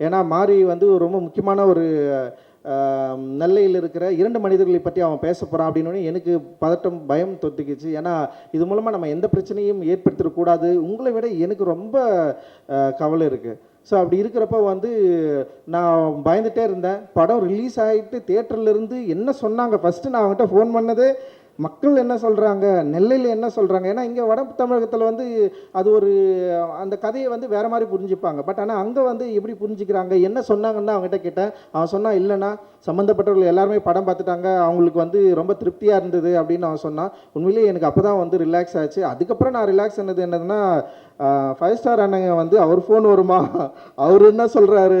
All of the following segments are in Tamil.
ஏன்னா மாரி வந்து ரொம்ப முக்கியமான ஒரு நெல்லையில் இருக்கிற இரண்டு மனிதர்களை பற்றி அவன் பேச போகிறான் அப்படின்னு எனக்கு பதட்டம் பயம் தொத்திக்கிச்சு. ஏன்னா இது மூலமாக நம்ம எந்த பிரச்சனையும் ஏற்படுத்திடக்கூடாது உங்களை விட எனக்கு ரொம்ப கவலை இருக்குது ஸோ அப்படி இருக்கிறப்ப வந்து நான் பயந்துகிட்டே இருந்தேன். படம் ரிலீஸ் ஆகிட்டு தேட்டர்லேருந்து என்ன சொன்னாங்க? ஃபஸ்ட்டு நான் அவங்ககிட்ட ஃபோன் பண்ணதே மக்கள் என்ன சொல்கிறாங்க நெல்லையில் என்ன சொல்கிறாங்க ஏன்னா இங்கே வட தமிழகத்தில் வந்து அது ஒரு அந்த கதையை வந்து வேறு மாதிரி புரிஞ்சுப்பாங்க. பட் ஆனால் அங்கே வந்து எப்படி புரிஞ்சுக்கிறாங்க என்ன சொன்னாங்கன்னு அவங்ககிட்ட கேட்டேன். அவன் சொன்னான் இல்லைன்னா சம்மந்தப்பட்டவர்கள் எல்லாருமே படம் பார்த்துட்டாங்க. அவங்களுக்கு வந்து ரொம்ப திருப்தியாக இருந்தது அப்படின்னு அவன் சொன்னான். உண்மையிலேயே எனக்கு அப்போ தான் வந்து ரிலாக்ஸ் ஆச்சு. அதுக்கப்புறம் நான் ரிலாக்ஸ் ஆனது என்னதுன்னா ஃபைவ் ஸ்டார் அண்ணங்க வந்து அவர் ஃபோன் வருமா? அவர் என்ன சொல்கிறாரு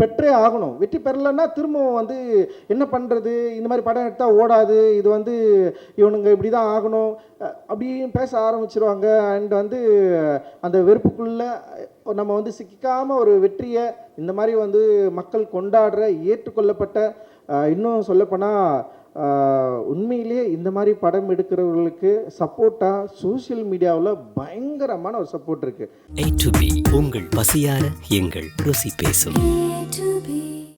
பெற்றே ஆகணும். வெற்றி பெறலைன்னா திரும்பவும் வந்து என்ன பண்ணுறது இந்த மாதிரி படம் எடுத்தால் ஓடாது. இது வந்து இவனுங்க இப்படி தான் ஆகணும் அப்படின்னு பேச ஆரம்பிச்சிருவாங்க. அண்ட் வந்து அந்த வெறுப்புக்குள்ளே நம்ம வந்து சிக்காமல் ஒரு வெற்றியை இந்த மாதிரி வந்து மக்கள் கொண்டாடுற ஏற்றுக்கொள்ளப்பட்ட இன்னும் சொல்லப்போனால் உண்மையிலேயே இந்த மாதிரி படம் எடுக்கிறவர்களுக்கு சப்போர்ட்டாக சோஷியல் மீடியாவில் பயங்கரமான ஒரு சப்போர்ட் இருக்குது உங்கள் பசியார எங்கள் ருசி பேசும்.